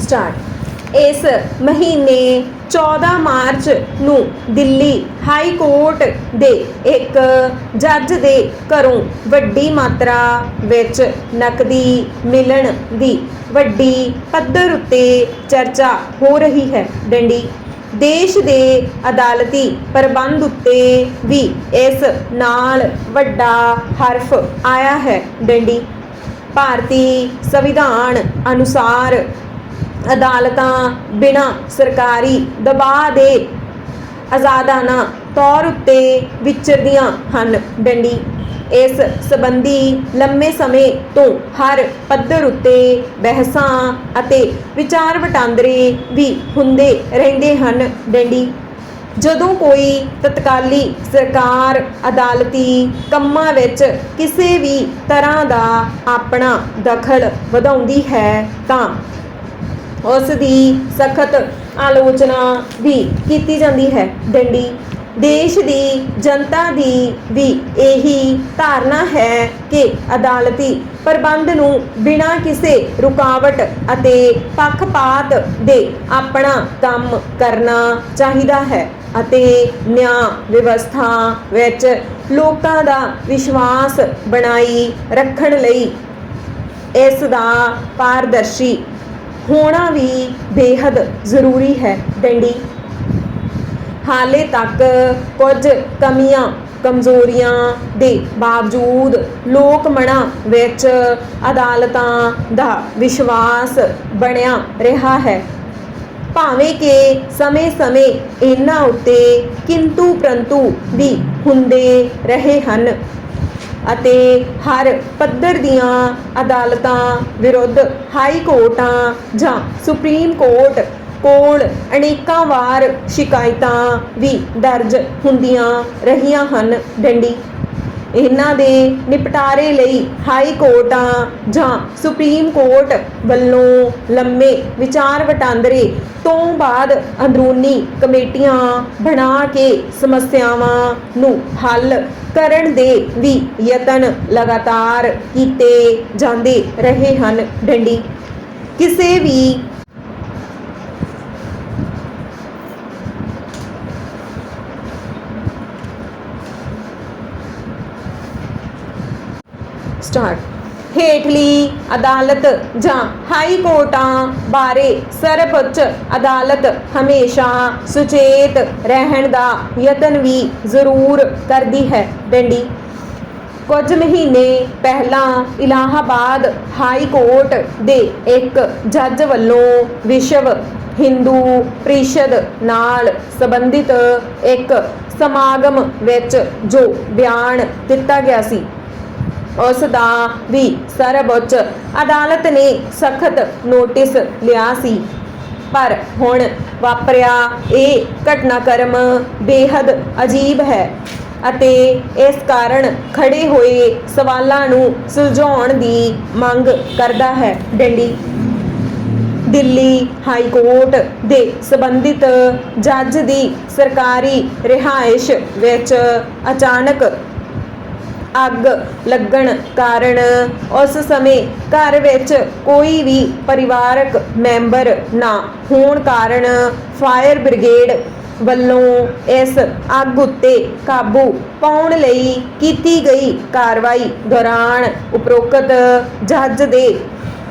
Start ਇਸ ਮਹੀਨੇ 14 March ਨੂੰ ਦਿੱਲੀ ਹਾਈ ਕੋਰਟ ਦੇ ਇੱਕ ਜੱਜ ਦੇ ਘਰੋਂ ਵੱਡੀ ਮਾਤਰਾ ਵਿੱਚ ਨਕਦੀ ਮਿਲਣ ਦੀ ਵੱਡੀ ਪੱਧਰ ਉੱਤੇ ਚਰਚਾ ਹੋ ਰਹੀ ਹੈ। ਡੰਡੀ, ਦੇਸ਼ ਦੇ ਅਦਾਲਤੀ ਪ੍ਰਬੰਧ ਉੱਤੇ ਵੀ ਇਸ ਨਾਲ ਵੱਡਾ ਹਰਫ ਆਇਆ ਹੈ। ਡੰਡੀ, ਭਾਰਤੀ ਸੰਵਿਧਾਨ ਅਨੁਸਾਰ ਅਦਾਲਤਾਂ ਬਿਨਾਂ ਸਰਕਾਰੀ ਦਬਾਅ ਦੇ ਆਜ਼ਾਦਾਨਾ ਤੌਰ ਉੱਤੇ ਵਿਚਰਦੀਆਂ ਹਨ। ਡੰਡੀ, ਇਸ ਸੰਬੰਧੀ ਲੰਮੇ ਸਮੇਂ ਤੋਂ ਹਰ ਪੱਧਰ ਉੱਤੇ ਬਹਿਸਾਂ ਅਤੇ ਵਿਚਾਰ ਵਟਾਂਦਰੇ ਵੀ ਹੁੰਦੇ ਰਹਿੰਦੇ ਹਨ। ਡੰਡੀ, ਜਦੋਂ ਕੋਈ ਤਤਕਾਲੀ ਸਰਕਾਰ ਅਦਾਲਤੀ ਕੰਮਾਂ ਵਿੱਚ ਕਿਸੇ ਵੀ ਤਰ੍ਹਾਂ ਦਾ ਆਪਣਾ ਦਖਲ ਵਧਾਉਂਦੀ ਹੈ ਤਾਂ ਉਸ ਦੀ ਸਖਤ ਆਲੋਚਨਾ ਵੀ ਕੀਤੀ ਜਾਂਦੀ ਹੈ। ਡੰਡੀ, ਦੇਸ਼ ਦੀ ਜਨਤਾ ਦੀ ਵੀ ਇਹੀ ਧਾਰਨਾ ਹੈ ਕਿ ਅਦਾਲਤੀ ਪ੍ਰਬੰਧ ਨੂੰ ਬਿਨਾਂ ਕਿਸੇ ਰੁਕਾਵਟ ਅਤੇ ਪੱਖਪਾਤ ਦੇ ਆਪਣਾ ਕੰਮ ਕਰਨਾ ਚਾਹੀਦਾ ਹੈ ਅਤੇ ਨਿਆਂ ਵਿਵਸਥਾ ਵਿੱਚ ਲੋਕਾਂ ਦਾ ਵਿਸ਼ਵਾਸ ਬਣਾਈ ਰੱਖਣ ਲਈ ਇਸ ਦਾ ਪਾਰਦਰਸ਼ੀ ਹੋਣਾ ਵੀ ਬੇहद ਜ਼ਰੂਰੀ ਹੈ ਡੰਡੀ। ਹਾਲੇ ਤੱਕ ਕੁਝ ਕਮੀਆਂ ਕਮਜ਼ੋਰੀਆਂ ਦੇ ਬਾਵਜੂਦ ਲੋਕ ਮਨਾਂ ਵਿੱਚ ਅਦਾਲਤਾਂ ਦਾ ਵਿਸ਼ਵਾਸ ਬਣਿਆ ਰਿਹਾ ਹੈ। ਭਾਵੇਂ ਕਿ ਸਮੇਂ-ਸਮੇਂ ਇਹਨਾਂ ਉੱਤੇ ਕਿੰਤੂ ਪ੍ਰੰਤੂ ਵੀ ਹੁੰਦੇ ਰਹੇ ਹਨ ਅਤੇ ਹਰ ਪੱਧਰ ਦੀਆਂ ਅਦਾਲਤਾਂ ਵਿਰੁੱਧ ਹਾਈ ਕੋਰਟਾਂ ਜਾਂ ਸੁਪਰੀਮ ਕੋਰਟ ਕੋਲ ਅਨੇਕਾਂ ਵਾਰ ਸ਼ਿਕਾਇਤਾਂ ਵੀ ਦਰਜ ਹੁੰਦੀਆਂ ਰਹੀਆਂ ਹਨ, ਡੰਡੀ। ਇਹਨਾਂ ਦੇ ਨਿਪਟਾਰੇ ਲਈ ਹਾਈ ਕੋਰਟਾਂ ਜਾਂ ਸੁਪਰੀਮ ਕੋਰਟ ਵੱਲੋਂ ਲੰਮੇ ਵਿਚਾਰ ਵਟਾਂਦਰੇ ਤੋਂ ਬਾਅਦ ਅੰਦਰੂਨੀ ਕਮੇਟੀਆਂ ਬਣਾ ਕੇ ਸਮੱਸਿਆਵਾਂ ਨੂੰ ਹੱਲ ਕਰਨ ਦੇ ਵੀ ਯਤਨ ਲਗਾਤਾਰ ਕੀਤੇ ਜਾਂਦੇ ਰਹੇ ਹਨ। ਡੰਡੀ, ਕਿਸੇ ਵੀ ਸਟਾਰਟ ਹੇਠਲੀ ਅਦਾਲਤ ਜਾਂ ਹਾਈ ਕੋਰਟਾਂ ਬਾਰੇ ਸਰਵਉੱਚ ਅਦਾਲਤ ਹਮੇਸ਼ਾ ਸੁਚੇਤ ਰਹਿਣ ਦਾ ਯਤਨ ਵੀ ਜ਼ਰੂਰ ਕਰਦੀ ਹੈ। ਡੰਡੀ। ਕੁਝ ਮਹੀਨੇ ਪਹਿਲਾਂ ਇਲਾਹਾਬਾਦ ਹਾਈ ਕੋਰਟ ਦੇ ਇੱਕ ਜੱਜ ਵੱਲੋਂ ਵਿਸ਼ਵ ਹਿੰਦੂ ਪ੍ਰੀਸ਼ਦ ਨਾਲ ਸੰਬੰਧਿਤ ਇੱਕ ਸਮਾਗਮ ਵਿੱਚ ਜੋ ਬਿਆਨ ਦਿੱਤਾ ਗਿਆ ਸੀ। ਉਸ ਦਾ ਵੀ ਸਰਵਉੱਚ ਅਦਾਲਤ ਨੇ ਸਖਤ ਨੋਟਿਸ ਲਿਆ ਸੀ। ਪਰ ਹੁਣ ਵਾਪਰਿਆ ਇਹ ਘਟਨਾਕ੍ਰਮ ਬੇहद ਅਜੀਬ ਹੈ ਅਤੇ ਇਸ ਕਾਰਨ ਖੜੇ ਹੋਏ ਸਵਾਲਾਂ ਨੂੰ ਸੁਲਝਾਉਣ ਦੀ ਮੰਗ ਕਰਦਾ ਹੈ ਡੰਡੀ। ਦਿੱਲੀ ਹਾਈ ਕੋਰਟ ਦੇ ਸੰਬੰਧਿਤ ਜੱਜ ਦੀ ਸਰਕਾਰੀ ਰਿਹਾਇਸ਼ ਵਿੱਚ ਅਚਾਨਕ ਅੱਗ ਲੱਗਣ ਕਾਰਨ ਉਸ ਸਮੇਂ ਘਰ ਵਿੱਚ ਕੋਈ ਵੀ ਪਰਿਵਾਰਕ ਮੈਂਬਰ ਨਾ ਹੋਣ ਕਾਰਨ ਫਾਇਰ ਬ੍ਰਿਗੇਡ ਵੱਲੋਂ ਇਸ ਅੱਗ ਉੱਤੇ ਕਾਬੂ ਪਾਉਣ ਲਈ ਕੀਤੀ ਗਈ ਕਾਰਵਾਈ ਦੌਰਾਨ ਉਪਰੋਕਤ ਜੱਜ ਦੇ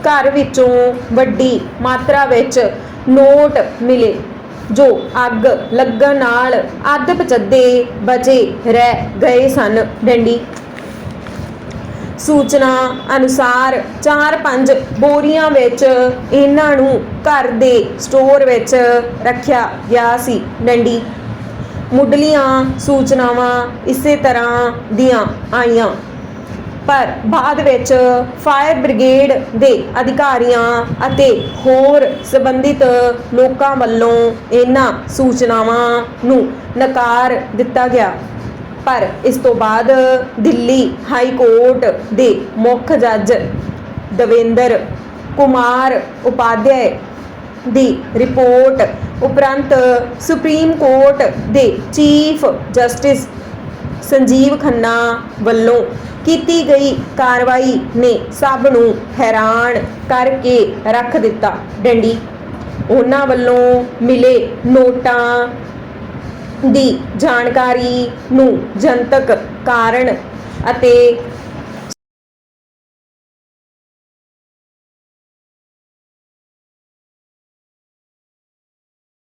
ਘਰ ਵਿੱਚੋਂ ਵੱਡੀ ਮਾਤਰਾ ਵਿੱਚ ਨੋਟ ਮਿਲੇ, ਜੋ ਅੱਗ ਲੱਗਣ ਨਾਲ ਅੱਧ ਪਚੱਦੇ ਬਚੇ ਰਹਿ ਗਏ ਸਨ। ਡੰਡੀ ਸੂਚਨਾ ਅਨੁਸਾਰ 4-5 ਬੋਰੀਆਂ ਵਿੱਚ ਇਹਨਾਂ ਨੂੰ ਘਰ ਦੇ ਸਟੋਰ ਵਿੱਚ ਰੱਖਿਆ ਗਿਆ ਸੀ। ਡੰਡੀ, ਮੁੱਢਲੀਆਂ ਸੂਚਨਾਵਾਂ ਇਸੇ ਤਰ੍ਹਾਂ ਦੀਆਂ ਆਈਆਂ। ਪਰ ਬਾਅਦ ਵਿੱਚ ਫਾਇਰ ਬ੍ਰਿਗੇਡ ਦੇ ਅਧਿਕਾਰੀਆਂ ਅਤੇ ਹੋਰ ਸੰਬੰਧਿਤ ਲੋਕਾਂ ਵੱਲੋਂ ਇਹਨਾਂ ਸੂਚਨਾਵਾਂ ਨੂੰ ਨਕਾਰ ਦਿੱਤਾ ਗਿਆ। ਪਰ ਇਸ ਤੋਂ ਬਾਅਦ ਦਿੱਲੀ ਹਾਈ ਕੋਰਟ ਦੇ ਮੁੱਖ ਜੱਜ ਦਵਿੰਦਰ ਕੁਮਾਰ ਉਪਾਧਿਆਏ ਦੀ ਰਿਪੋਰਟ ਉਪਰੰਤ ਸੁਪਰੀਮ ਕੋਰਟ ਦੇ ਚੀਫ ਜਸਟਿਸ ਸੰਜੀਵ ਖੰਨਾ ਵੱਲੋਂ ਕੀਤੀ ਗਈ ਕਾਰਵਾਈ ਨੇ ਸਭ ਨੂੰ ਹੈਰਾਨ ਕਰਕੇ ਰੱਖ ਦਿੱਤਾ। ਡੰਡੀ, ਉਹਨਾਂ ਵੱਲੋਂ ਮਿਲੇ ਨੋਟਾਂ ਦੀ ਜਾਣਕਾਰੀ ਨੂੰ ਜਨਤਕ ਕਾਰਨ ਅਤੇ